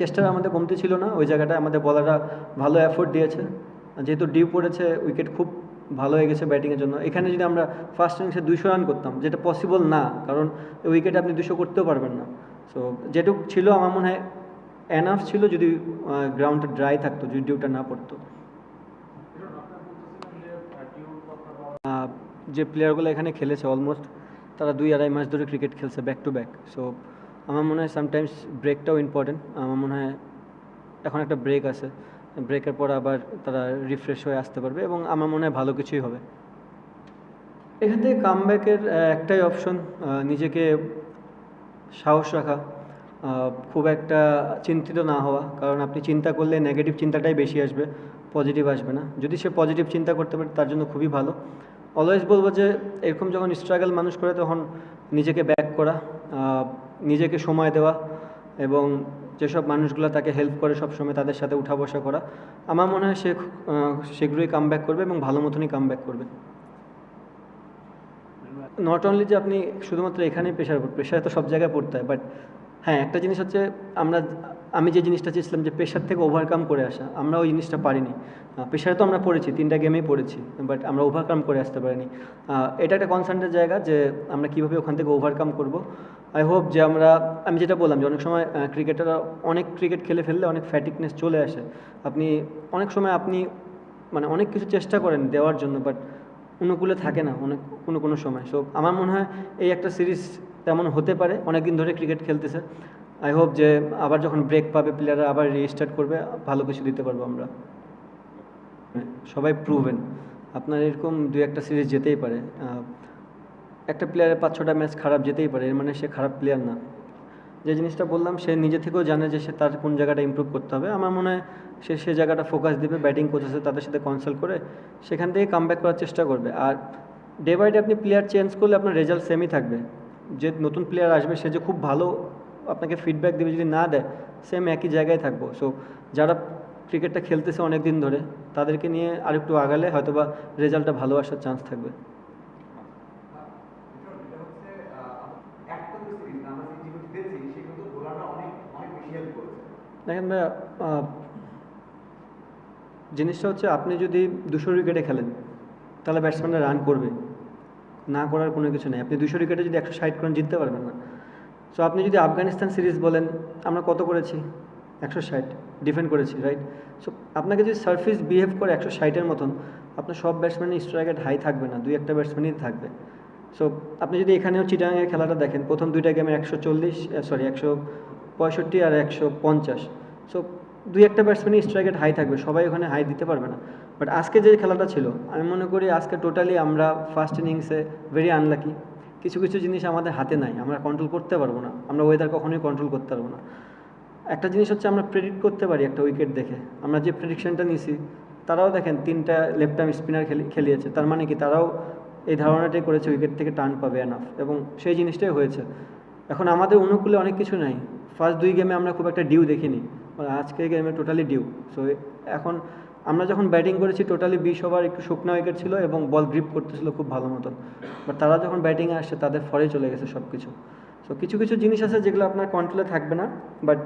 চেষ্টাটা আমাদের কমতি ছিল না, ওই জায়গাটায় আমাদের বলাররা ভালো এফোর্ট দিয়েছে। যেহেতু ডিউ পড়েছে উইকেট খুব ভালো হয়ে গেছে ব্যাটিংয়ের জন্য। এখানে যদি আমরা ফার্স্ট ইনিংসে দুশো রান করতাম, যেটা পসিবল না, কারণ উইকেটে আপনি দুশো করতেও পারবেন না। সো যেটুক ছিল আমার মনে হয় এনাফ ছিল যদি গ্রাউন্ডটা ড্রাই থাকতো, যদি ডিউটা না পড়তো। যে প্লেয়ারগুলো এখানে খেলেছে অলমোস্ট তারা দুই আড়াই মাস ধরে ক্রিকেট খেলছে ব্যাক টু ব্যাক সো আমার মনে হয় সামটাইমস ব্রেকটাও ইম্পর্টেন্ট আমার মনে হয় এখন একটা ব্রেক আছে। ব্রেকের পর আবার তারা রিফ্রেশ হয়ে আসতে পারবে এবং আমার মনে হয় ভালো কিছুই হবে। এখান থেকে কামব্যাকের একটাই অপশন নিজেকে সাহস রাখা খুব একটা চিন্তিত না হওয়া। কারণ আপনি চিন্তা করলে নেগেটিভ চিন্তাটাই বেশি আসবে পজিটিভ আসবে না। যদি সে পজিটিভ চিন্তা করতে পারে, তার জন্য খুবই ভালো। অলওয়েজ বলব যে, এরকম যখন স্ট্রাগল মানুষ করে, তখন নিজেকে ব্যাক করা নিজেকে সময় দেওয়া এবং যেসব মানুষগুলো তাকে হেল্প করে সব সময় তাদের সাথে উঠা বসা করা, আমার মনে হয় সে শীঘ্রই কাম করবে এবং ভালো মতনই কাম করবে। নট অনলি যে আপনি শুধুমাত্র এখানেই প্রেশার প্রেশার তো সব জায়গায় পড়তে হয় বাট হ্যাঁ একটা জিনিস হচ্ছে আমরা আমি যে জিনিসটা চেয়েছিলাম যে প্রেশার থেকে ওভারকাম করে আসা, আমরা ওই জিনিসটা পারিনি। প্রেশারে তো আমরা পড়েছি, তিনটা গেমেই পড়েছি বাট আমরা ওভারকাম করে আসতে পারিনি। এটা একটা কনসার্নের জায়গা যে আমরা কীভাবে ওখান থেকে ওভারকাম করব। আই হোপ যে আমরা, আমি যেটা বললাম যে অনেক সময় ক্রিকেটাররা অনেক ক্রিকেট খেলে ফেললে অনেক ফ্যাটিকনেস চলে আসে। আপনি, অনেক সময় আপনি মানে অনেক কিছু চেষ্টা করেন দেওয়ার জন্য বাট অনুকূলে থাকে না অনেক, কোনো কোনো সময়। সো আমার মনে হয় এই একটা সিরিজ তেমন হতে পারে অনেক দিন ধরে ক্রিকেট খেলতেছে। আই হোপ যে আবার যখন ব্রেক পাবে প্লেয়াররা আবার রিস্টার্ট করবে, ভালো কিছু দিতে পারব আমরা। সবাই প্রুভেন আপনার এরকম দু একটা সিরিজ যেতেই পারে। একটা প্লেয়ারের পাঁচ ছটা ম্যাচ খারাপ যেতেই পারে, এর মানে সে খারাপ প্লেয়ার না। যে জিনিসটা বললাম, সে নিজে থেকেও জানে যে সে তার কোন জায়গাটা ইমপ্রুভ করতে হবে। আমার মনে হয় সে সে জায়গাটা ফোকাস দিবে ব্যাটিং কোচ আছে তাদের সাথে কনসাল্ট করে, সেখান থেকে কাম করার চেষ্টা করবে। আর ডে বাই ডে আপনি প্লেয়ার চেঞ্জ করলে আপনার রেজাল্ট সেমই থাকবে। যে নতুন প্লেয়ার আসবে, সে যে খুব ভালো আপনাকে ফিডব্যাক দেবে যদি না দেয় সেম একই জায়গায় থাকব। সো যারা ক্রিকেটটা খেলতেছে অনেক দিন ধরে তাদেরকে নিয়ে আরেকটু আগালে হয়তোবা রেজাল্টটা ভালো আসার চান্স থাকবে। দেখেন আহ, জিনিসটা হচ্ছে আপনি যদি দুশো উইকেটে খেলেন তাহলে ব্যাটসম্যানরা রান করবে। না করার কোনো কিছু নেই। আপনি দুশো উইকেটে যদি একশো ষাট করেন জিততে পারবেন না সো আপনি যদি আফগানিস্তান সিরিজ বলেন, আমরা কত করেছি? একশো ষাট। ডিফেন্ড করেছি রাইট সো আপনাকে যদি সার্ফিস বিহেভ করে একশো ষাটের মতন, আপনার সব ব্যাটসম্যানের স্ট্রাইক রেট হাই থাকবে না, দুই একটা ব্যাটসম্যানই থাকবে। সো আপনি যদি এখানেও চিটাগাংয়ের খেলাটা দেখেন, প্রথম দুইটা গেমে একশো চল্লিশ সরি একশো পঁয়ষট্টি আর একশো পঞ্চাশ। সো দুই একটা ব্যাটসম্যানই স্ট্রাইক রেট হাই থাকবে, সবাই ওখানে হাই দিতে পারবে না। বাট আজকে যে খেলাটা ছিল, আমি মনে করি আজকে টোটালি আমরা ফার্স্ট ইনিংসে ভেরি আনলাকি কিছু কিছু জিনিস আমাদের হাতে নাই, আমরা কন্ট্রোল করতে পারব না, আমরা ওয়েদার কখনোই কন্ট্রোল করতে পারব না। একটা জিনিস হচ্ছে আমরা প্রেডিক্ট করতে পারি একটা উইকেট দেখে, আমরা যে প্রেডিকশনটা নিছি, তারাও দেখেন তিনটা লেফট আর্ম স্পিনার খেলি, খেলিয়েছে, তার মানে কি তারাও এই ধারণাটাই করেছে উইকেট থেকে টার্ন পাবে এনাফ এবং সেই জিনিসটাই হয়েছে। এখন আমাদের অনুকূলে অনেক কিছু নাই ফার্স্ট দুই গেমে আমরা খুব একটা ডিউ দেখিনি, আজকের গেমে টোটালি ডিউ সো এখন আমরা যখন ব্যাটিং করেছি টোটালি বিশ ওভার একটু শুকনা উইকেট ছিল এবং বল গ্রিপ করতেছিল খুব ভালো মতন। বাট তারা যখন ব্যাটিংয়ে আসছে, তাদের ফরে চলে গেছে সব কিছু সো কিছু কিছু জিনিস আছে যেগুলো আপনার কন্ট্রোলে থাকবে না বাট